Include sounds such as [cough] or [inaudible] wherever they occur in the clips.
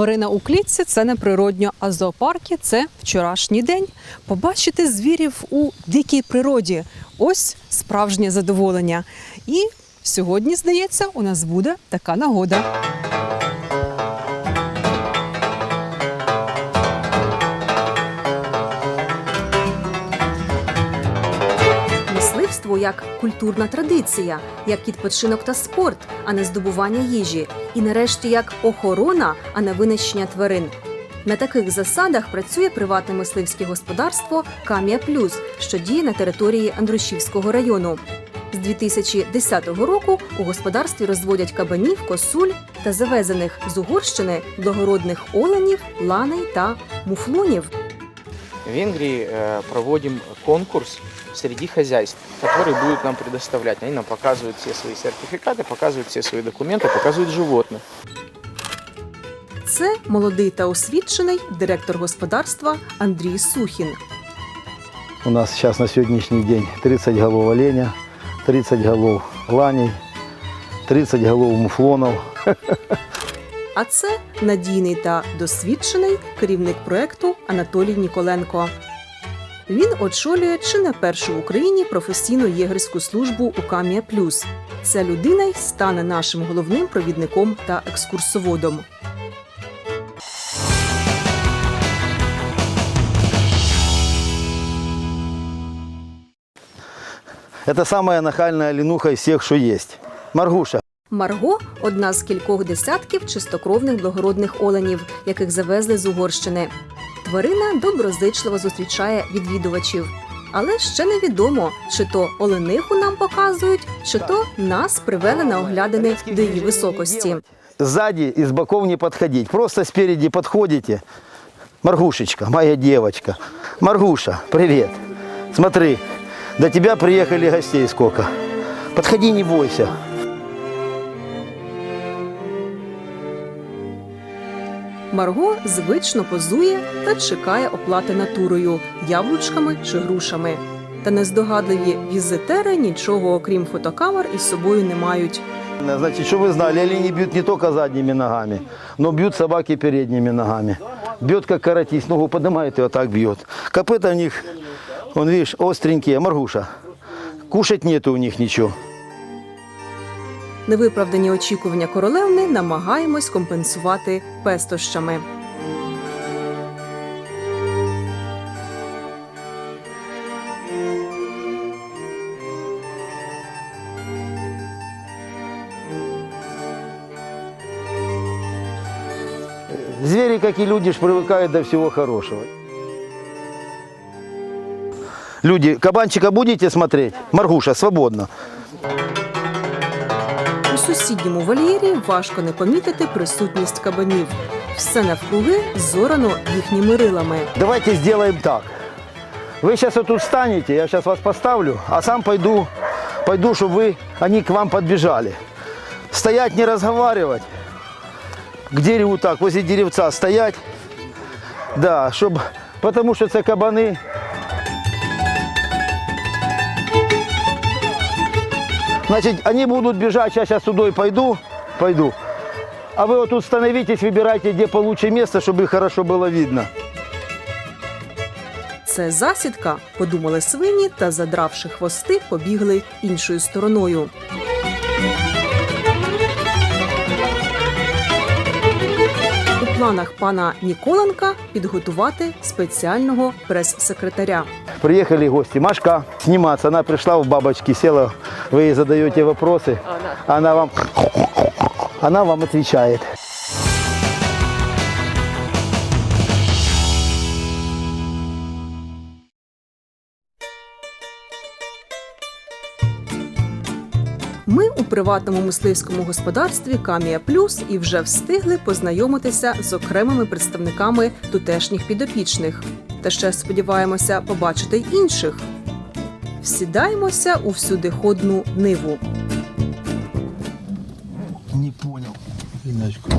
Тварина у клітці це не природньо, а зоопарки це вчорашній день. Побачити звірів у дикій природі ось справжнє задоволення. І сьогодні, здається, у нас буде така нагода. Мисливство як культурна традиція, як відпочинок та спорт, а не здобування їжі, і нарешті як охорона, а не винищення тварин. На таких засадах працює приватне мисливське господарство Кам'я Плюс, що діє на території Андрушівського району. З 2010 року у господарстві розводять кабанів, косуль та завезених з Угорщини благородних оленів, ланей та муфлонів. В Венгрии э, проводим конкурс среди хозяйств, которые будут нам предоставлять. Они нам показывают все свои сертификаты, показывают все свои документы, показывают животных. Це молодий та освічений директор господарства Андрій Сухін. У нас сейчас на сегодняшний день 30 голов оленя, 30 голов ланей, 30 голов муфлонов. [laughs] А це надійний та досвідчений керівник проекту Анатолій Ніколенко. Він очолює чи не першу в Україні професійну єгерську службу у Кам'я Плюс. Ця людина й стане нашим головним провідником та екскурсоводом. Это самая нахальная оленуха из всех, что есть. Маргуша. Марго одна з кількох десятків чистокровних благородних оленів, яких завезли з Угорщини. Тварина доброзичливо зустрічає відвідувачів. Але ще невідомо, чи то олениху нам показують, чи то нас привели на оглядини до її високості. Сзади и с боков не подходить. Просто спереди подходите. Маргушечка, моя девочка. Маргуша, привет. Смотри, до тебя приехали гостей сколько. Подходи, не бойся. Марго звично позує та чекає оплати натурою, яблучками чи грушами. Та нездогадливі візитери нічого окрім фотокамер із собою не мають. Значит, что вы знали, олени бьют не только задними ногами, но бьют собаки передними ногами. Бьет как каратист, ногу поднимает и вот так бьет. Копыта них, вон видишь, остренькие, Маргуша. Кушать нету у них ничего. Невиправдані очікування королевни намагаємось компенсувати пестощами. Звери, как и люди, ж привыкают до всего хорошего. Люди, кабанчика будете смотреть? Маргуша, свободно У сусідньому вольєрі важко не помітити присутність кабанів. Все навкруги зорано їхніми рилами. Давайте сделаем так. Вы сейчас вот тут встанете, я сейчас вас поставлю, а сам пойду, пойду, чтобы вы, они к вам подбежали. Стоять, не разговаривать. К дереву так, возле деревца стоять. Да, чтобы, потому что это кабаны. Значит, они будут бежать, я сейчас туда и пойду, пойду. А вы вот тут становитесь, выбирайте, где получше место, чтобы их хорошо было видно. Це засідка, подумали свині та, задравши хвости, побігли іншою стороною. У планах пана Ніколенка підготувати спеціального прес-секретаря. Приехали гости. Машка сниматься. Она пришла в бабочки, села. Вы ей задаете вопросы. Она вам... Она вам отвечает. Ми у приватному мисливському господарстві Камія Плюс і вже встигли познайомитися з окремими представниками тутешніх підопічних. Та ще сподіваємося побачити й інших. Всідаємося у всюдиходну ниву. Не понял. Иначку.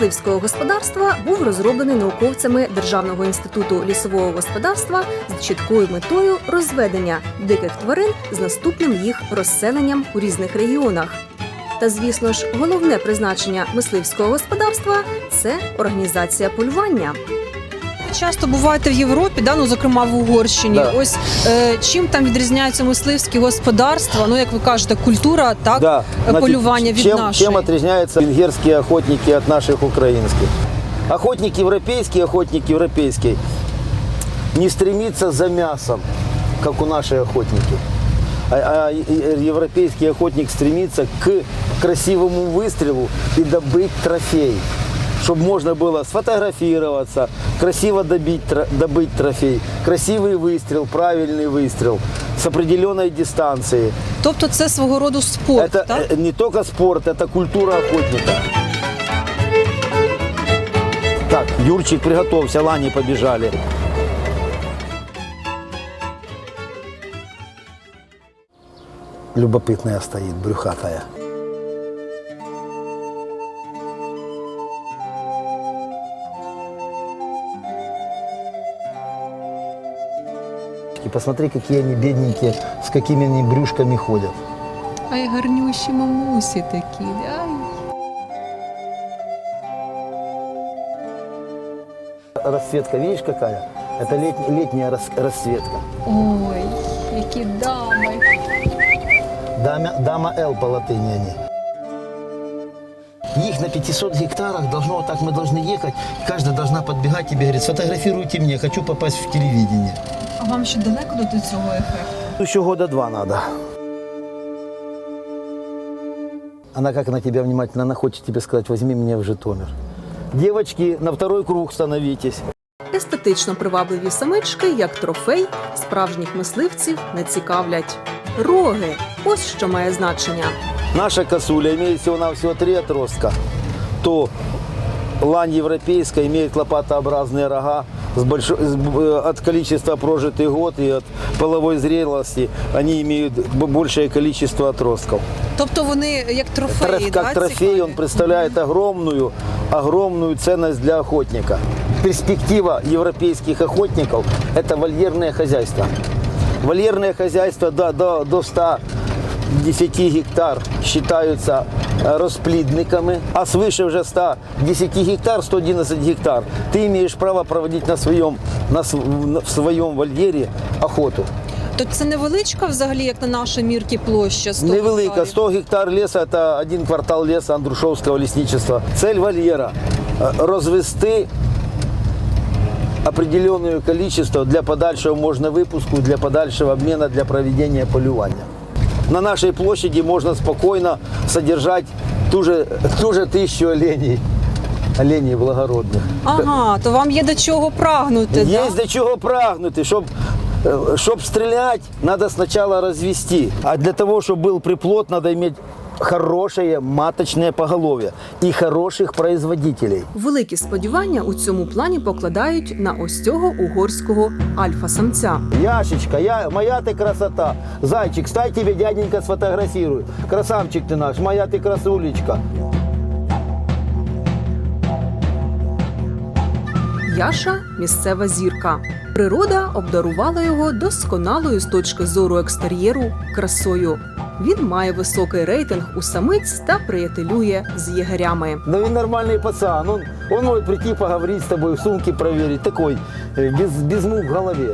Мисливського господарства був розроблений науковцями Державного інституту лісового господарства з чіткою метою розведення диких тварин з наступним їх розселенням у різних регіонах. Та, звісно ж, головне призначення мисливського господарства це організація полювання. Часто буваєте в Європі, да? ну, зокрема в Угорщині. Да. Ось е, чим там відрізняються мисливські господарства? Ну, як ви кажете, культура, так? Да, е, значит, полювання від чем, нашої. Чем отличаются венгерские охотники от наших украинских? Охотник европейский, охотник европейский не стремится за мясом, как у наших охотники. А, а европейский охотник стремится к красивому выстрелу и добыть трофей Чтобы можно было сфотографироваться, красиво добить, тро- добыть трофей. Красивый выстрел, правильный выстрел с определенной дистанции. Тобто це свого роду спорт, Это так? э, не только спорт, это культура охотника. Так, Юрчик, приготовься, лани побежали. Любопытная стоит, брюхатая. посмотри, какие они бедненькие, с какими они брюшками ходят. Ай, гарнющі мамусі такі. Ай. Расцветка, видишь какая? Это лет- летняя рас- расцветка. Ой, які дами. Дама, дама Л по латыни они. Их на 500 гектарах должно, вот так мы должны ехать, каждая должна подбегать тебе и говорит, сфотографируйте мне, хочу попасть в телевидение. Вам ще далеко до цього ефекту? Еще года два надо. Она как на тебя внимательно, она хочет тебе сказать, возьми меня в Житомир. Девочки, на второй круг становитесь. Естетично привабливі самички, як трофей, справжніх мисливців не цікавлять. Роги ось що має значення. Наша косуля имеет всего-навсего три отростка. То лань европейская имеет лопатообразные рога с большой, э, от количества прожитых год и от половой зрелости, они имеют большее количество отростков. Тобто вони як трофеї, Троф, да, Как трофей он представляет огромную, огромную ценность для охотника. Перспектива европейских охотников – это вольерное хозяйство. Вольерное хозяйство до до, до 100 10 гектар вважаються э, розплідниками, а свыше вже 110 гектар, 111 гектар, ти маєш право проводити на своєму на, в своєму вольєрі охоту. То це невеличка взагалі, як на наші мірки площа? 100 Невелика. 100 гектар лісу – це один квартал лісу Андрушовського лісничества. Цель вольєра э, розвести определенное количество для подальшого можно выпуску, для подальшего обмена, для проведения полювання. На нашей площади можно спокойно содержать ту же, ту же тысячу оленей, оленей благородных. Ага, то вам є до чого прагнути, Є да? до чого прагнути, щоб, щоб стріляти, треба спочатку розвести. А для того, щоб був приплод, треба мати хорошее маточне поголов'я і хороших производителей. Великі сподівання у цьому плані покладають на ось цього угорського альфа-самця. Яшечка, я, моя ти красота. Зайчик, стай тебе дяденька сфотографирую. Красавчик ти наш, моя ти красулечка. Яша місцева зірка. Природа обдарувала його досконалою з точки зору екстер'єру красою. Він має високий рейтинг у самиць та приятелює з єгерями. Ну він нормальний пацан. Он, он може прийти поговорити з тобою, сумки проверить. Такой, э, без, без мук в голові.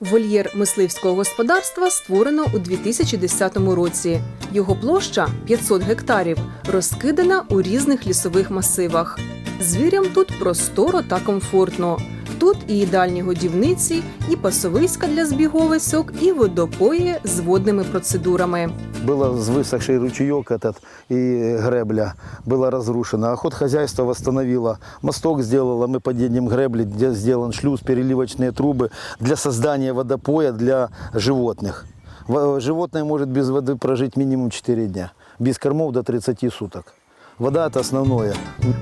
Вольєр мисливського господарства створено у 2010 році. Його площа 500 гектарів, розкидана у різних лісових масивах. Звірям тут просторо та комфортно. Тут і ідеальні годівниці, і пасовиська для збіговиськок, і водопої з водними процедурами. Было высохший ручеек этот и гребля была разрушена. Охотхозяйство восстановило, мосток сделало, мы под едем гребли, где сделан шлюз, переливочные трубы для создания водопоя для животных. Во- Животное может без воды прожить минимум 4 дня, без кормов до 30 суток. Вода – это основное.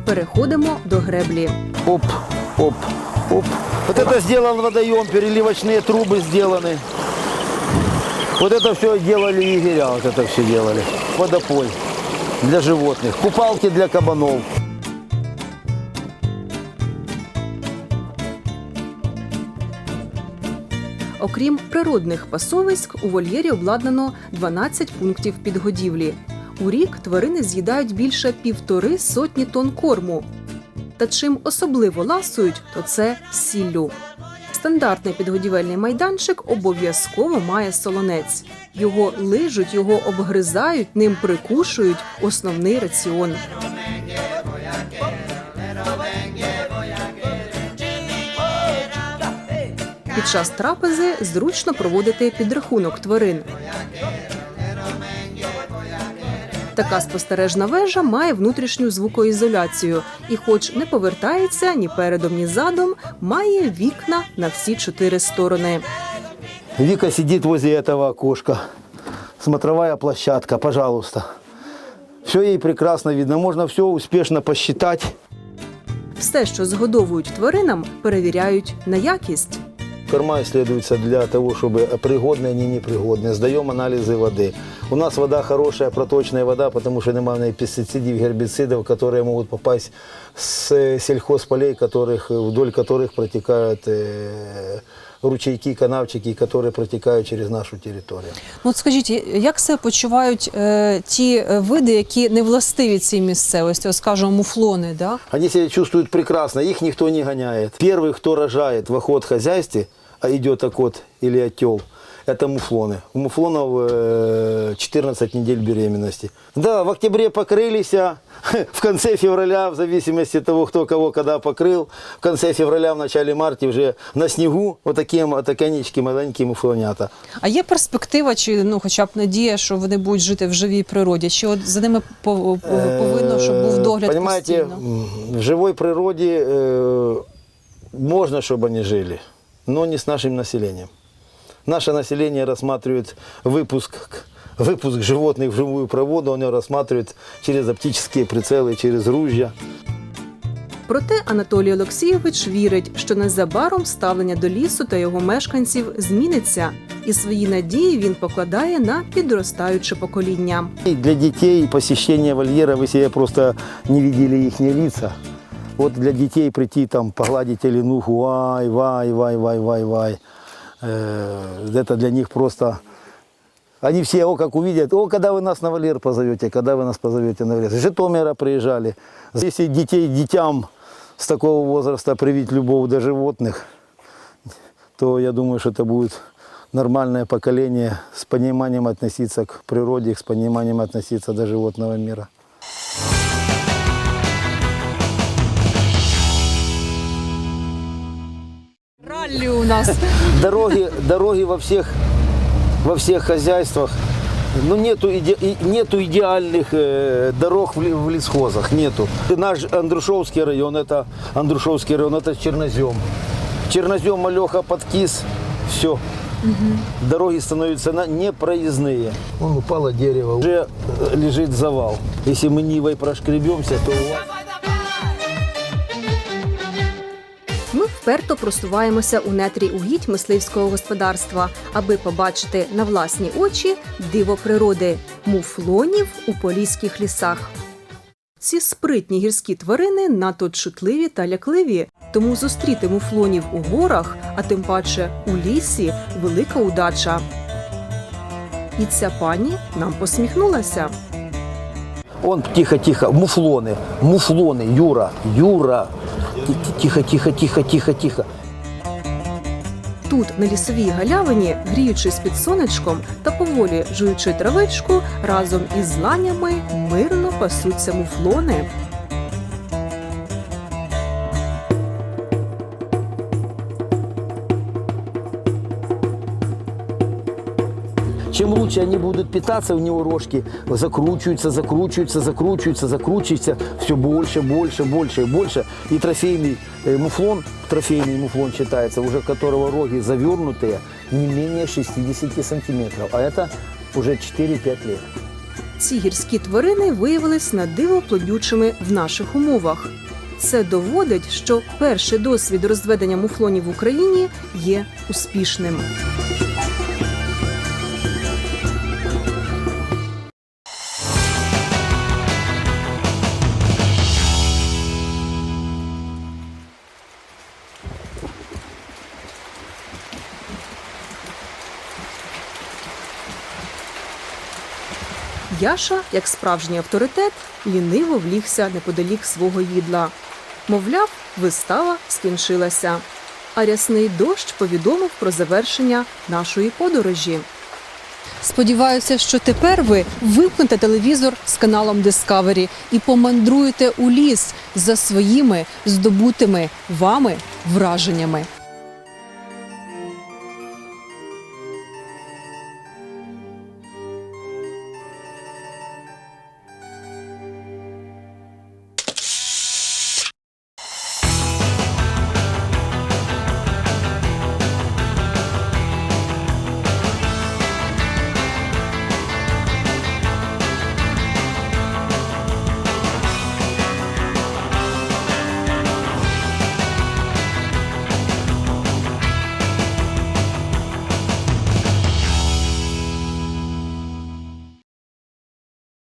Переходимо до греблі. Оп, оп, оп. Вот это сделан водоем, переливочные трубы сделаны. Вот это все делали егеря, вот это все делали. Водопой для животных, купалки для кабанов. Окрім природних пасовиськ, у вольєрі обладнано 12 пунктів підгодівлі. У рік тварини з'їдають більше півтори сотні тонн корму. Та чим особливо ласують, то це сіллю. Стандартний підгодівельний майданчик обов'язково має солонець. Його лижуть, його обгризають, ним прикушують основний раціон. Під час трапези зручно проводити підрахунок тварин. Така спостережна вежа має внутрішню звукоізоляцію і, хоч не повертається ні передом, ні задом, має вікна на всі чотири сторони. Вика сидит возле этого окошка. Смотровая площадка, пожалуйста. Все ей прекрасно видно. Можно все успешно посчитать. Все, що згодовують тваринам, перевіряють на якість. Корма исследуется для того, чтобы пригодные, они непригодные. Сдаем анализы воды. У нас вода хорошая, проточная вода, потому что немало пестицидов, гербицидов, которые могут попасть с э, сельхозполей, которых, вдоль которых протекают э, ручейки, канавчики, которые протекают через нашу территорию. Ну, от скажіть, як себе почувають е, ті е, види, які не властиві цій місцевості, от, скажімо, муфлони, да? Они себя чувствуют прекрасно, их никто не гоняет. Первый, кто рожает в охотхозяйстве, а идет окот или отел, это муфлоны. У муфлонов э, 14 недель беременности. Да, в октябре покрылись, а [laughs] в конце февраля, в зависимости от того, кто кого когда покрыл, в конце февраля, в начале марта уже на снегу вот такие таканички маленькие муфлонята. А є перспектива, чи ну, хоча б надія, що вони будуть жити в живій природі? Чи от за ними по- по- повинно, щоб був догляд Э, Понимаете, постійно? м, в живой природе э, можно, чтобы они жили, но не с нашим населением. Наше население рассматривает выпуск, выпуск животных в живую природу, оно рассматривает через оптические прицелы, через ружья. Проте Анатолій Олексійович вірить, що незабаром ставлення до лісу та його мешканців зміниться, і свої надії він покладає на підростаюче покоління. И для детей посещение вольера, вы себе просто не видели их лица. Вот для детей прийти там погладить оленуху, вай, вай, вай, вай, вай, вай. Э, Это для них просто... Они все, о, как увидят, о, когда вы нас на вольер позовете, когда вы нас позовете на вольер. С Житомира приезжали. Если детей, детям с такого возраста привить любовь до животных, то я думаю, что это будет нормальное поколение с пониманием относиться к природе, с пониманием относиться до животного мира. Раллі у нас. Дороги, дороги во всех, во всех хозяйствах. Ну, нету, иде- нету идеальных э, дорог в, в лесхозах, нету. Наш Андрушевский район, это Андрушевский район, это Чернозем. Чернозем, Малеха, Подкис, все. Дороги становятся на непроездные. Вон упало дерево, уже э, лежит завал. Если мы Нивой прошкребемся, то вперто просуваємося у нетрі угідь мисливського господарства, аби побачити на власні очі диво природи муфлонів у поліських лісах. Ці спритні гірські тварини надто чутливі та лякливі, тому зустріти муфлонів у горах, а тим паче у лісі велика удача. І ця пані нам посміхнулася. Он тихо-тихо, муфлоны, муфлоны, Юра, Юра. Ти- ти- Тихо, тихо, тихо, тихо, тихо. Тут, на лісовій галявині, гріючись під сонечком та поволі жуючи травичку, разом із ланями мирно пасуться муфлони. Чем лучше они будут питаться, у него рожки закручиваются, закручиваются, закручиваются, закручиваются, все больше, больше, больше и больше. И трофейный э, муфлон, трофейный муфлон считается, уже которого роги завернутые не менее 60 сантиметров, а это уже 4-5 лет. Ці гірські тварини виявились на диво плодючими в наших умовах. Це доводить, що перший досвід розведення муфлонів в Україні є успішним. Яша, як справжній авторитет, ліниво влігся неподалік свого їдла. Мовляв, вистава скінчилася. А рясний дощ повідомив про завершення нашої подорожі. Сподіваюся, що тепер ви вимкнете телевізор з каналом Discovery і помандруєте у ліс за своїми здобутими вами враженнями.